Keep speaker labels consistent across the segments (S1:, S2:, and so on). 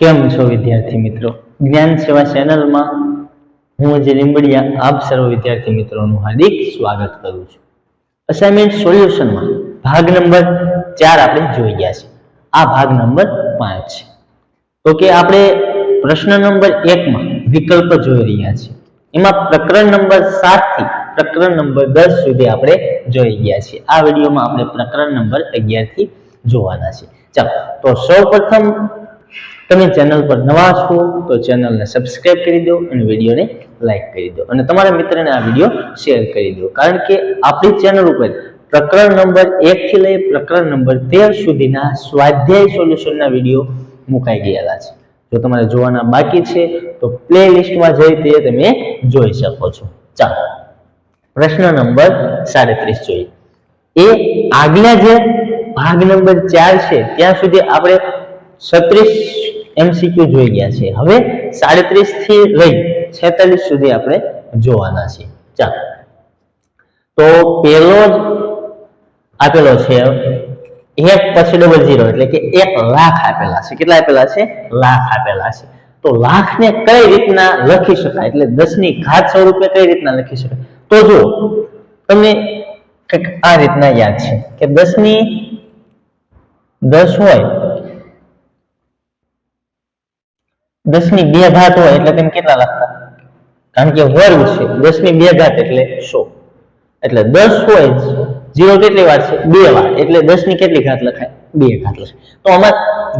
S1: કેમ છો વિદ્યાર્થી મિત્રો? જ્ઞાન સેવા ચેનલમાં હું અજય લીંબડિયા આપ સર્વ વિદ્યાર્થી મિત્રોનું હાર્દિક સ્વાગત કરું છું. અસાઇનમેન્ટ સોલ્યુશનમાં ભાગ નંબર ચાર આપણે જોઈ ગયા છે. આ ભાગ નંબર પાંચ. તો કે આપણે પ્રશ્ન નંબર એકમાં વિકલ્પ જોઈ રહ્યા છીએ. એમાં પ્રકરણ નંબર સાતથી પ્રકરણ નંબર દસ સુધી આપણે જોઈ ગયા છીએ. આ વિડીયોમાં આપણે પ્રકરણ નંબર અગિયારથી જોવાના છે. ચાલો, તો સૌ પ્રથમ તમે ચેનલ પર નવા છો તો ચેનલને સબસ્ક્રાઇબ કરી દો અને વિડીયોને લાઈક કરી દો અને તમારા મિત્રને આ વીડિયો શેર કરી દો. કારણ કે આપણી ચેનલ ઉપર પ્રકરણ નંબર એક થી લઈ પ્રકરણ નંબર તેર સુધીના સ્વાધ્યાય સોલ્યુશનના વીડિયો મુકાઈ ગયેલા છે. જો તમારે જોવાના બાકી છે તો પ્લે લિસ્ટમાં જઈ તે તમે જોઈ શકો છો. ચાલો, પ્રશ્ન નંબર સાડત્રીસ જોઈએ. એ આગલા જે ભાગ નંબર ચાર છે, ત્યાં સુધી આપણે છત્રીસ એમસીક્યુ જોઈ ગયા છે હવે સાડત્રીસથી લઈ છેતાલીસ સુધી આપણે જોવાના છે ચાલો. તો પેલો આપેલો છે એક પછી ડબલ ઝીરો એટલે કે એક લાખ આપેલા છે. કેટલા આપેલા છે? લાખ આપેલા છે. તો લાખ ને કઈ રીતના લખી શકાય? એટલે દસની ઘાત સ્વરૂપે કઈ રીતના લખી શકાય? તો જો તમને આ રીતના યાદ છે કે દસની દસ હોય દસની બે ઘાત હોય એટલે તમે કેટલા લખતા કારણ કે વર્ગ છે દસની બે ઘાત એટલે સો. એટલે દસ હોય જીરો કેટલી વાર છે? બે વાર. એટલે દસની કેટલી ઘાત લખાય? બે ઘાત લખાય. તો આમાં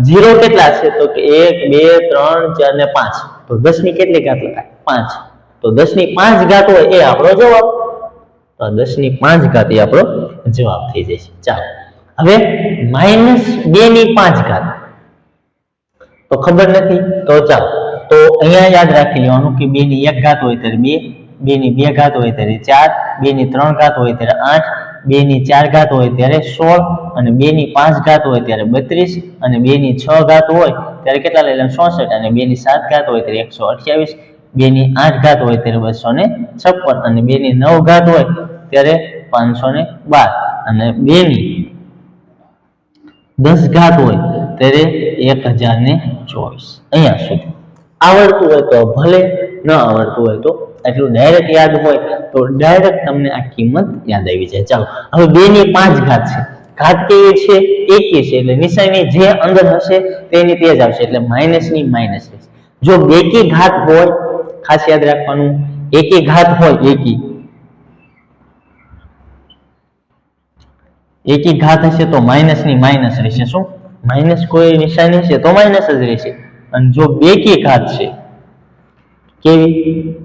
S1: જીરો કેટલા છે? તો કે એક, બે, ત્રણ, ચાર ને પાંચ. તો દસની કેટલી ઘાત લખાય? પાંચ. તો દસની પાંચ ઘાત હોય એ આપણો જવાબ. તો દસની પાંચ ઘાત એ આપણો જવાબ થઈ જશે. ચાલો. હવે માઇનસ બે ની પાંચ ઘાત. તો ખબર નથી તો ચાલો તો અહીંયા યાદ રાખી લેવાનું કે બે ની એક ઘાત હોય ત્યારે બે બે ની બે ઘાત હોય ત્યારે ચાર બે ની ત્રણ ઘાત હોય ત્યારે આઠ બે ની ચાર ઘાત હોય ત્યારે સોળ અને બે ની પાંચ ઘાત હોય ત્યારે બત્રીસ અને બે ની છ ઘાત હોય ત્યારે કેટલા લઈ લેવાનું ચોસઠ અને બે ની સાત ઘાત હોય ત્યારે એકસો અઠ્યાવીસ બે ની આઠ ઘાત હોય ત્યારે બસો ને છપ્પન અને બે ની નવ ઘાત હોય ત્યારે પાંચસો ને બાર અને બે ની દસ ઘાત હોય ત્યારે એક હજાર ને ચોવીસ. અહીંયા સુધી. આવડતું હોય તો ભલે, ન આવડતું હોય તો એટલું ડાયરેક્ટ યાદ હોય તો ડાયરેક્ટ તમને આ કિંમત યાદ આવી જાય. ચાલો, હવે બે ની પાંચ ઘાત છે. ઘાત કેવી છે? એકી છે. એટલે નિશાની જે અંદર હશે તેની તે જ આવશે. એટલે માઇનસની માઇનસ જો જો બેકી ઘાત હોય, ખાસ યાદ રાખવાનું, એકી ઘાત હોય, એકી. એકી ઘાત હશે તો માઇનસની માઇનસ રહેશે. શું? માઇનસ કોઈ નિશાની છે તો માઇનસ જ રહેશે. અને જો બે કે ઘાત છે, કેવી?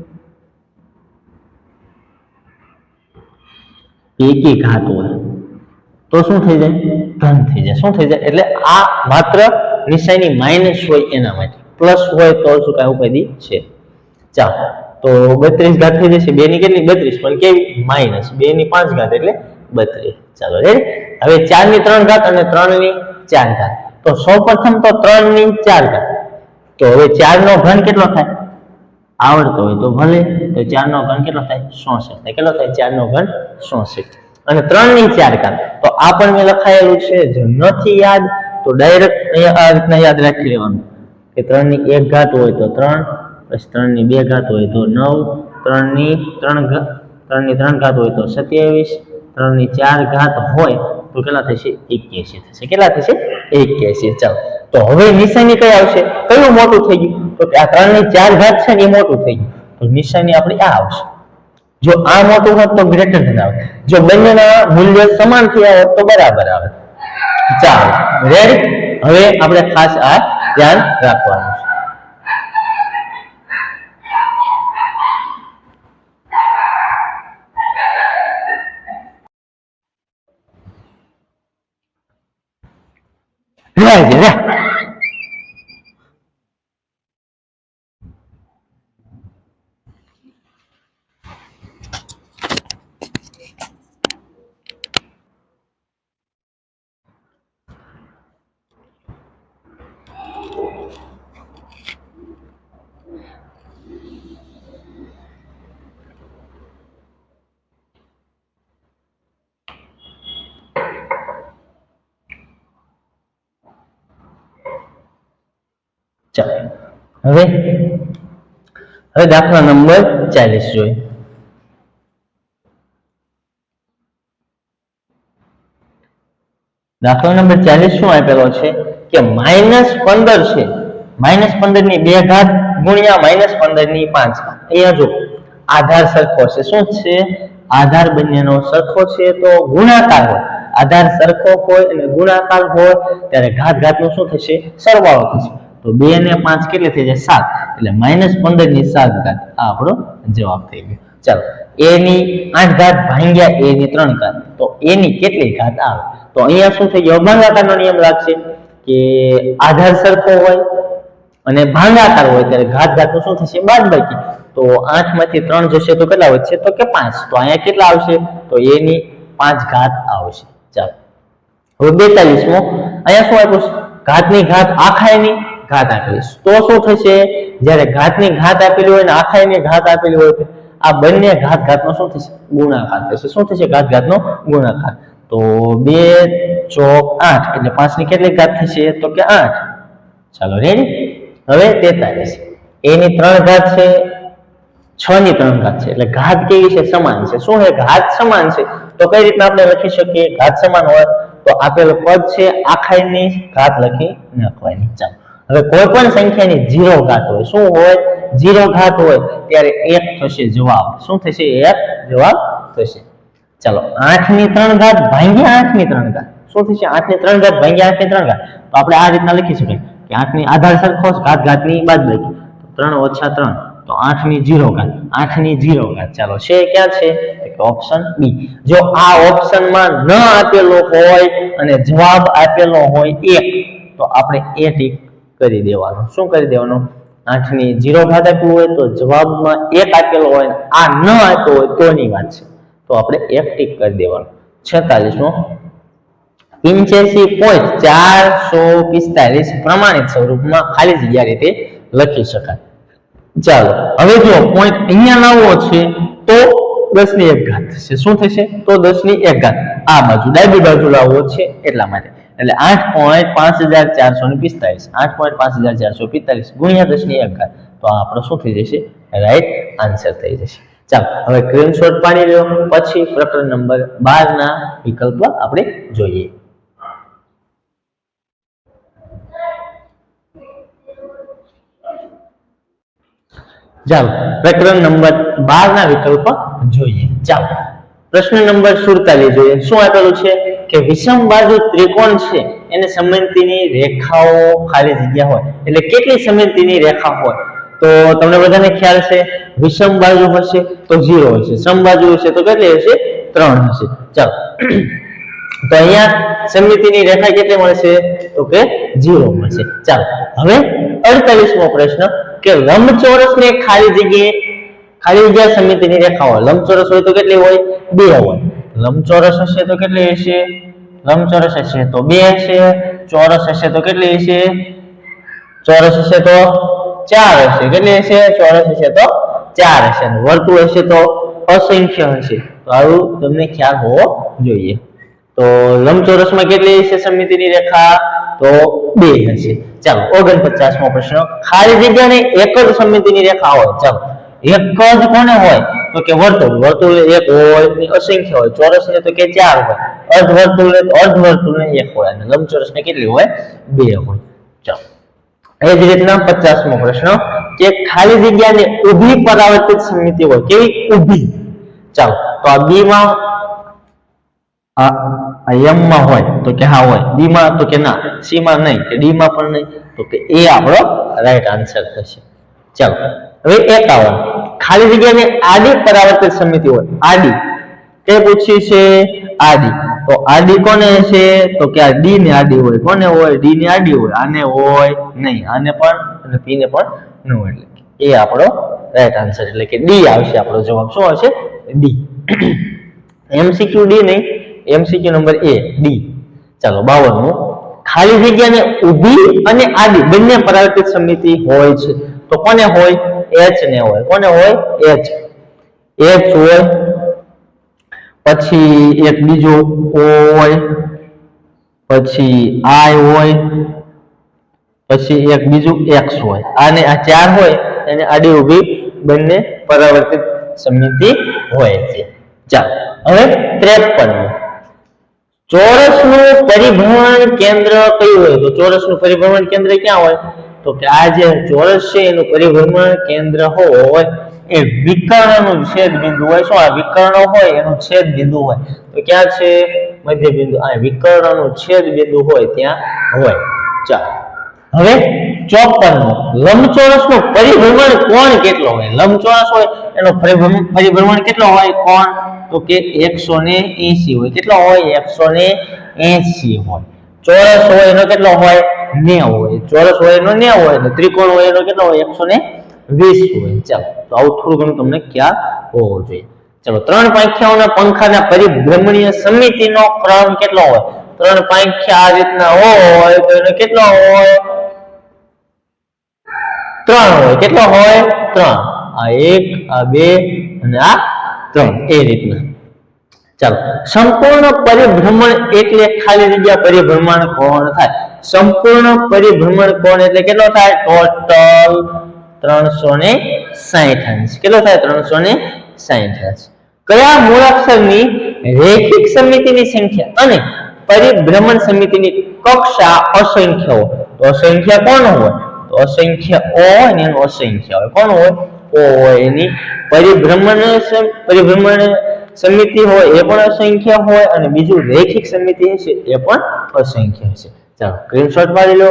S1: એકી ઘાત હોય. તો શું થઈ જાય? ધન થઈ જાય. શું થઈ જાય? એટલે આ માત્ર નિશાની માઇનસ હોય એના માટે પ્લસ હોય તો શું કાંઈ ઉપાધિ છે? ચાલો, તો બત્રીસ ઘાત થઈ જશે. બે ની કેટલી? બત્રીસ. પણ કેવી? માઇનસ. બે ની પાંચ ઘાત એટલે બત્રીસ. ચાલો રેડી હવે ચારની ત્રણ ઘાત અને ત્રણની ચાર ઘાત તો સૌ પ્રથમ તો ત્રણની ચાર ઘાત તો હવે ચાર નો ઘન કેટલો થાય? આવડતો હોય તો ભલે, તો ચાર નો ઘન કેટલો થાય? સોસઠ. થાય કેટલો થાય? ચાર નો ઘન સોસઠ. અને ત્રણની ચાર ઘાત તો આ પણ મેં લખાયેલું છે, જો નથી યાદ, તો ડાયરેક્ટ અહીંયા આ રીતના યાદ રાખી લેવાનું. કે ત્રણની એક ઘાત હોય તો ત્રણ, પછી ત્રણની બે ઘાત હોય તો નવ ત્રણની ત્રણ ત્રણની ત્રણ ઘાત હોય તો સત્યાવીસ ત્રણની ચાર ઘાત હોય તો કેટલા થશે? એક્યાસી થશે. કેટલા થશે? એક્યાસી ચાલો. તો હવે નિશાની કઈ આવશે? કયું મોટું થઈ ગયું? તો આ ત્રણની ચાર ઘાત છે ને એ મોટું થઈ ગયું. તો નિશાની આપણી આ આવશે. જો આ મોટું હોત તો ગ્રેટર ધેન આવે. જો બંનેના મૂલ્ય સમાન થયા હોત તો બરાબર આવે. ચાલો. રેડી હવે આપણે ખાસ આ ધ્યાન રાખવાનું છે. 热爱音乐 હવે હવે દાખલા નંબર ચાલીસ જોઈએ. દાખલા નંબર ચાલીસ શું આપેલો છે? કે માઇનસ પંદર છે. માઇનસ પંદરની બે ઘાત ગુણ્યા માઇનસ પંદરની પાંચ અહીંયા જો આધાર સરખો છે. શું છે? આધાર બંનેનો સરખો છે તો ગુણાકાર હોય. આધાર સરખો હોય અને ગુણાકાર હોય, ત્યારે ઘાત ઘાતનું શું થશે? સરવાળો થશે. તો બે ને પાંચ કેટલી થઈ જાય? સાત. એટલે માઇનસ પંદરની સાત ઘાત આ આપણો જવાબ થઈ ગયો. ચાલો એ ની આઠ ઘાત ભાંગ્યા એ ની ત્રણ ઘાત. તો એ ની કેટલી ઘાત આવે? તો અહીંયા શું થઈ ગયો? ભાગાકારનો નિયમ લાગશે કે આધાર સરખો હોય અને ભાંગાકાર હોય ત્યારે ઘાત ઘાતનું શું થશે? બાદબાકી. તો આઠમાંથી ત્રણ જશે તો કેટલા વધશે? તો કે પાંચ. તો અહીંયા કેટલા આવશે? તો એની પાંચ ઘાત આવશે. ચાલો, હવે બેતાલીસમો. અહીંયા શું આપ્યું છે? ઘાતની ઘાત આખાયની ઘાત આપેલી તો શું થશે? જ્યારે ઘાતની ઘાત આપેલી હોય ને આખાઈની ઘાત આપેલી હોય આ બંને ઘાત ઘાતનો શું થશે? ગુણાકાર થશે. શું થશે? ઘાત ઘાતનો ગુણાકાર. તો બે ચોક આઠ, એટલે પાંચની કેટલી ઘાત થશે? તો કે આઠ. ચાલો રેડી હવે તેતાલીસ. એની ત્રણ ઘાત છે. છ ની ત્રણ ઘાત છે. એટલે ઘાત કેવી છે? સમાન છે. શું છે? ઘાત સમાન છે. તો કઈ રીતના આપણે લખી શકીએ? ઘાત સમાન હોય, તો આપેલ પદ છે આખાઈની ઘાત લખી નાખવાની. ચાલો. હવે કોઈ પણ સંખ્યાની જીરો ઘાત હોય, શું હોય? જીરો ઘાત હોય, ત્યારે એક થશે જવાબ. શું થશે? એક જવાબ થશે. ચાલો આઠની ત્રણ ઘાત ભાંગ્યા આઠની ત્રણ ઘાત. શું થશે? આઠની ત્રણ ઘાત ભાંગ્યા આઠની ત્રણ ઘાત. તો આપણે આ રીતના લખી શકાય કે આઠની આધાર સરખો ઘાત ઘાતની બાદ લખી. ત્રણ ઓછા ત્રણ, તો આઠની જીરો ઘાત. આઠની જીરો ઘાત. ચાલો, છે ક્યાં છે? ઓપ્શન બી જો આ ઓપ્શનમાં ન આપેલો હોય અને જવાબ આપેલો હોય એક, તો આપણે એ ટીક કરી દેવાનું. શું કરી દેવાનું? આઠની જીરો ઘાત આપ્યું હોય તો જવાબમાં એક આપેલો હોય આ ન આપ્યો હોય તોની વાત છે? તો આપણે એક ટીક કરી દેવાનું. છેતાલીસમો. પિંચ્યાસી પોઈન્ટ ચારસો પિસ્તાલીસ પ્રમાણિત સ્વરૂપમાં ખાલી જગ્યા રીતે લખી શકાય. ચાલો, હવે જો પોઈન્ટ અહીંયા લાવવો છે, તો દસની એક ઘાત થશે. શું થશે? તો દસની એક ઘાત. આ બાજુ ડાબી બાજુ લાવવો છે એટલા માટે. એટલે આઠ પોઈન્ટ પાંચ હજાર ચારસો ને પિસ્તાલીસ આઠ પોઈન્ટ પાંચ હજાર ચારસો પિસ્તાલીસ ગુણ્યા દસની એક તો આપણો શું થઈ જશે રાઈટ આન્સર થઈ જશે. ચાલો, હવે સ્ક્રીનશોટ પાડી લો પછી પ્રકરણ નંબર બાર ના વિકલ્પ આપણે જોઈએ. ચાલો, પ્રકરણ નંબર બાર ના વિકલ્પ જોઈએ. ચાલો. પ્રશ્ન નંબર સુડતાલીસ જોઈએ. શું આપેલું છે? કે વિષમ બાજુ ત્રિકોણ છે, એને સમમિતિની રેખાઓ ખાલી જગ્યા હોય. એટલે કેટલી સમમિતિની રેખા હોય? તો તમને બધાને ખ્યાલ છે, વિષમ બાજુ હશે તો ઝીરો હશે. સમબાજુ હશે તો કેટલી હશે? ત્રણ હશે. ચાલો. તો અહીંયા સમમિતિની રેખા કેટલી મળશે? તો કે ઝીરો મળશે. ચાલો. હવે અડતાલીસમો પ્રશ્ન કે લંબચોરસને ખાલી જગ્યાએ, ખાલી જગ્યા સમિતિની રેખા હોય. લંબચોરસ હોય તો કેટલી હોય? બે હોય. લંબચોરસ હશે તો કેટલી હશે? લંબચોરસ હશે તો બે હશે. ચોરસ હશે તો કેટલી હશે? ચોરસ હશે તો ચાર હશે. કેટલી હશે? ચોરસ હશે તો ચાર હશે. વર્તુળ હશે તો અસંખ્ય હશે. તો આવું તમને ખ્યાલ હોવો જોઈએ. તો લંબચોરસમાં કેટલી હશે સમિતિની રેખા? તો બે હશે. ચાલો, ઓગણપચાસમો પ્રશ્ન. ખાલી જગ્યાને એક જ સમિતિની રેખા હોય. ચાલો, એક જ કોને હોય? તો કે વર્તુળ વર્તુળ એક હોય અસંખ્ય હોય ચોરસ ને તો કે ચાર હોય. અર્ધ વર્તુળ ને અર્ધ વર્તુળ ને એક હોય અને લંબચોરસ ને કેટલી હોય? બે હોય. ચાલો. એ જ રીતના પચાસમો પ્રશ્ન. કે ખાલી જગ્યાને ઊભી પરાવર્તિત સમિતિ હોય, કેવી? ઊભી. ચાલો. તો આ બી માં એમ માં હોય, તો કે હા હોય. બી માં તો કે ના. સી માં નહીં. કે ડી માં પણ નહીં. તો કે એ આપણો રાઈટ આન્સર થશે. ચાલો. હવે એકાવન. ખાલી જગ્યાને આડી પરાવર્તિત સમિતિ હોય. આડી. તે પૂછ્યું છે? આડી. તો આડી કોને છે? તો કે આ ડી ને આડી હોય. કોને હોય? ડી ને આડી હોય. આને હોય નહીં. આને પણ અને પી ને પણ ન હોય. એટલે એ આપણો રાઈટ આન્સર એટલે કે ડી આવશે આપણો જવાબ. શું આવશે? ડી. એમસીક્યુ ડી નહીં. MCQ number A. ડી. ચાલો, બાવનમું. ખાલી જગ્યાને ઊભી અને આડી. બંને પરાવર્તિત સમિતિ હોય છે. તો કોને હોય? એચ ને હોય. કોને હોય? એચ એચ હોય, પછી એક બીજો ઓ હોય, પછી આઈ હોય, પછી એક બીજું એક્સ હોય. આને આ ચાર હોય, એને આડી ઊભી બંને પરાવર્તિત સમિતિ હોય છે. ચાલો, હવે ત્રેપન ચોરસનું પરિભ્રમણ કેન્દ્ર કયું હોય? તો ચોરસનું પરિભ્રમણ કેન્દ્ર ક્યાં હોય? તો કે આ જે ચોરસ છે, એનું પરિભ્રમણ કેન્દ્ર હોય, એ વિકર્ણનું છેદ બિંદુ હોય. શું આ વિકર્ણ હોય? એનું છેદ બિંદુ હોય. તો ક્યાં છે? મધ્ય બિંદુ આ વિકર્ણનું છેદ બિંદુ હોય ત્યાં હોય. ચાલો. હવે ચોપન લંબચોરસનું પરિભ્રમણ કોણ કેટલો હોય? લંબચોરસ હોય, એનો પરિભ્રમણ કેટલો હોય? કોણ? તો કે એકસો ને એસી હોય. કેટલો હોય? એકસો ને એસી હોય. ચોરસ હોય, એનો કેટલો હોય? નેવ હોય, ચોરસ હોય એનો નેવ હોય ને ત્રિકોણ હોય એનો કેટલો હોય એકસો ને વીસ હોય. ચાલો, તો આવું થોડું ઘણું તમને ખ્યાલ હોવો જોઈએ. ચલો, ત્રણ પાંખ્યાઓના પંખાના પરિભ્રમણીય સમિતિનો ક્રમ કેટલો હોય? ત્રણ પાંખ્યા આ રીતના હોય, તો એનો કેટલો હોય? ત્રણ હોય. કેટલો હોય? ત્રણ. આ એક, આ બે અને આ ત્રણ. એ રીતના. ચાલો, સંપૂર્ણ પરિભ્રમણ એટલે ખાલી જગ્યા પરિભ્રમણ કોણ થાય? સંપૂર્ણ પરિભ્રમણ કોણ એટલે કેટલો થાય? ટોટલ ત્રણસો ને સાહીઠ અંશ કેટલો થાય? ત્રણસો ને સાહીઠ અંશ કયા મૂળાક્ષરની રેખિક સમિતિની સંખ્યા અને પરિભ્રમણ સમિતિની કક્ષા અસંખ્ય હોય? તો અસંખ્ય કોણ હોય? તો અસંખ્ય ઓ અને એનું અસંખ્ય હોય. કોણ હોય? ઓ હોય. એની પરિભ્રમણ પરિભ્રમણ સમિતિ હોય એ પણ અસંખ્ય હોય અને બીજું રેખિક સમિતિ છે એ પણ અસંખ્ય છે ચાલો સ્ક્રીનશોટ મારી લો.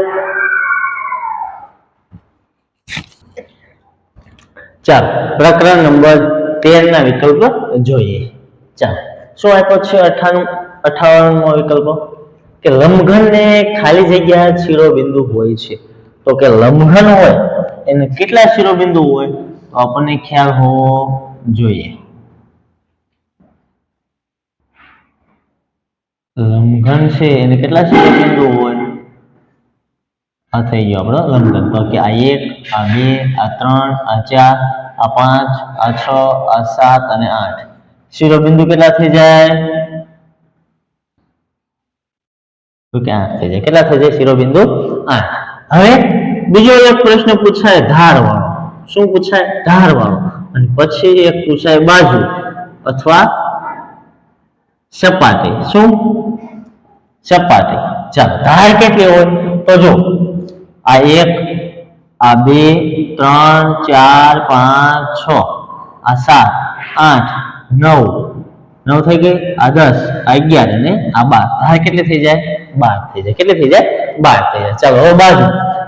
S1: ચાલો, પ્રકરણ નંબર તેર ના વિકલ્પ જોઈએ. ચાલો, શું આપ્યો છે અઠાણું, અઠાવનમો વિકલ્પ? કે લંબઘન ને ખાલી જગ્યા શિરોબિંદુ હોય છે. તો કે લંબઘન હોય, એને કેટલા શિરોબિંદુ હોય? તો આપણને ખ્યાલ હોવો જોઈએ. લંબઘન છે એને કેટલા શિરોબિંદુ હોય. આ થઈ ગયો આપણો લંઘન તો કે આ એક, આ બે, આ ત્રણ, આ ચાર, આ પાંચ, આ છ, આ સાત અને આઠ. શિરોબિંદુ કેટલા થઈ જાય? તો કે આઠ થઈ જાય. કેટલા થઈ જાય? શિરોબિંદુ આઠ. હવે બીજો એક પ્રશ્ન પૂછાય ધાર વાળો શું પૂછાય? ધાર વાળો અને પછી એક પૂછાય બાજુ અથવા સપાટી. શું? સપાટી. ચાલો, ધાર કેટલી હોય, તો જો, આ એક, આ બે, ત્રણ, ચાર, પાંચ, છ, આ સાત, આઠ, નવ નવ થઈ ગઈ, આ દસ અગિયાર અને આ બાર. ધાર કેટલી થઈ જાય? બાર થઈ જાય. કેટલી થઈ જાય? બાર થઈ જાય. ચાલો, હવે બાજુ.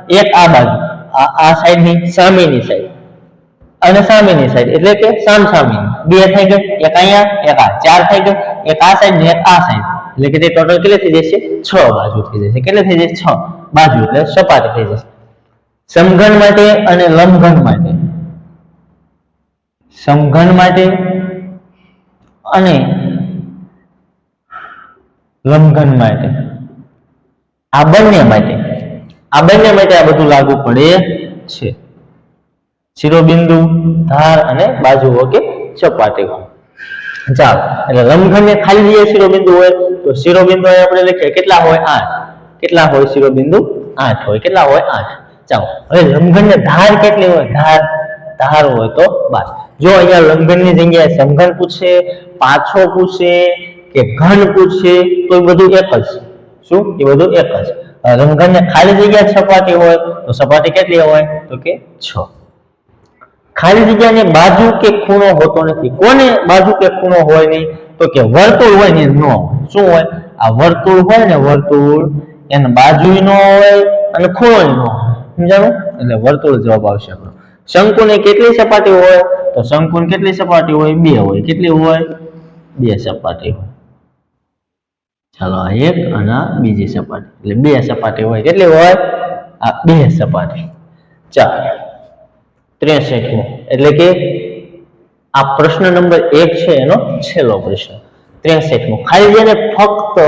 S1: એક આ બાજુ. આ આ સાઈડની સામેની સાઈડ. અને સામેની સાઈડ એટલે કે સામ સામેની બે થઈ ગઈ, એક અહીંયા, એક આ. ચાર થઈ ગઈ, એક આ સાઈડ ને આ સાઈડ એટલે કે તે ટોટલ કેટલી થઈ જશે? છ બાજુ થઈ જશે. કેટલી થઈ જશે? છ બાજુ, એટલે સપાટી થઈ જશે. સમઘન માટે અને લંબઘન માટે. સમઘન માટે અને લંબઘન માટે. આ બંને માટે. આ બંને માટે આ બધું લાગુ પડે છે. શિરોબિંદુ, ધાર અને બાજુઓ કે સપાટી ચાલો, એટલે રમઘણ ને ખાલી જગ્યાએ શિરોબિંદુ હોય, તો શિરોબિંદુ આપણે લખીએ કેટલા હોય? આઠ. કેટલા હોય શિરોબિંદુ? આઠ હોય. કેટલા હોય? આઠ. ચાલો, હવે લંબઘન ધાર કેટલી હોય? ધાર ધાર હોય તો બાર. જો અહીંયા લંબઘનની જગ્યાએ સમઘન પૂછે, પાછો પૂછે કે ઘન પૂછે, તો એ બધું એક જ. શું? એ બધું એક જ. હવે ખાલી જગ્યા સપાટી હોય, તો સપાટી કેટલી હોય? તો કે છ. ખાલી જગ્યાને બાજુ કે ખૂણો હોતો નથી. કોને બાજુ કે ખૂણો હોય નહીં? તો કે વર્તુળ હોય ને ન હોય. શું હોય? આ વર્તુળ હોય ને વર્તુળ, એને બાજુ ન હોય અને ખૂણો ન હોય. સમજાણું? એટલે વર્તુળ જવાબ આવશે આપણો. શંકુને કેટલી સપાટી હોય? તો શંકુને કેટલી સપાટી હોય? બે હોય. કેટલી હોય? બે સપાટી હોય. ચાલો આ એક અને બીજી સપાટી. એટલે બે સપાટી હોય. કેટલી હોય? આ બે સપાટી. ચાલો. ત્રેસઠમો. એટલે કે આ પ્રશ્ન નંબર એક છે એનો છેલ્લો પ્રશ્ન. ત્રેસઠમો. ખાલી જગ્યાને ફક્ત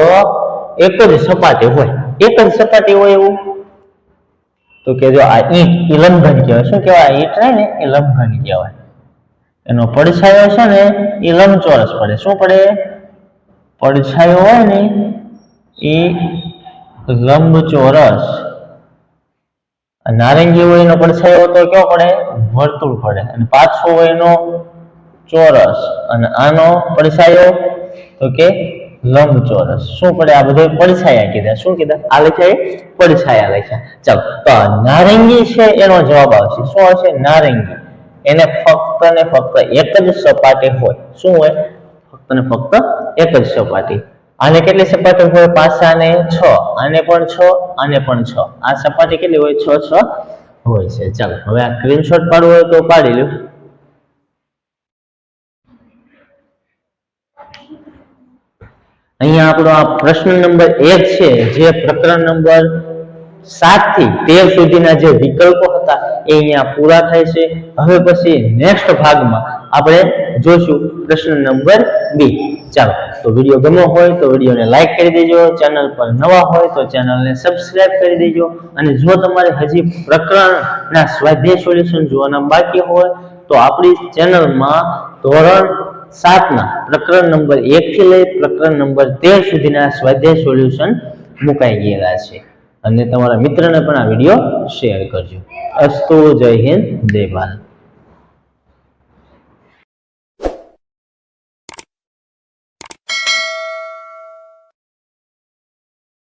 S1: એક જ સપાટી હોય, એક જ સપાટી હોય એવું? તો કે જો આ ઈંટ એ લંબઘન કહેવાય. શું કહેવાય? ઈંટ રહે ને? એ લંબઘન કહેવાય. એનો પડછાયો છે ને એ લંબચોરસ પડે. શું પડે? પડછાયો હોય ને એ લંબચોરસ. આ નારંગી હોય એનો પડછાયો તો કયો પડે? વર્તુળ પડે. અને પાછો હોય એનો ચોરસ. અને આનો પડછાયો તો કે લંબચોરસ. શું પડે? આ બધું પડછાયા કીધા. શું કીધા? આ લખ્યા એ પડછાયા લખ્યા. ચાલો, તો નારંગી છે એનો જવાબ આવશે. શું હશે નારંગી. એને ફક્ત ને ફક્ત એક જ સપાટી હોય. શું હોય? ફક્ત ને ફક્ત એક જ સપાટી. આને કેટલી સપાટી હોય? પાસાને છ આને પણ છ, આને પણ છ. આ સપાટી કેટલી હોય? છ છ હોય છે. ચાલો, હવે આ સ્ક્રીનશોટ પાડવું હોય તો પાડી લ્યો. અહીંયા આપણો આ પ્રશ્ન નંબર એક છે. જે પ્રકરણ નંબર સાતથી તેર સુધીના જે વિકલ્પો હતા એ અહીંયા પૂરા થાય છે. હવે પછી નેક્સ્ટ ભાગમાં આપણે જોશું પ્રશ્ન નંબર બી. ચાલો, તો વીડિયો ગમ્યો હોય તો વિડીયોને લાઇક કરી દેજો. ચેનલ પર નવા હોય તો ચેનલને સબસ્ક્રાઇબ કરી દેજો. અને જો તમારે હજી પ્રકરણના સ્વાધ્યાય સોલ્યુશન જોવાના બાકી હોય તો આપણી ચેનલમાં ધોરણ સાતના પ્રકરણ નંબર એક થી લઈ પ્રકરણ નંબર તેર સુધીના સ્વાધ્યાય સોલ્યુશન મુકાઈ ગયેલા છે. અને તમારા મિત્રને પણ આ વીડિયો શેર કરજો. અસ્તુ જય હિન્દ જય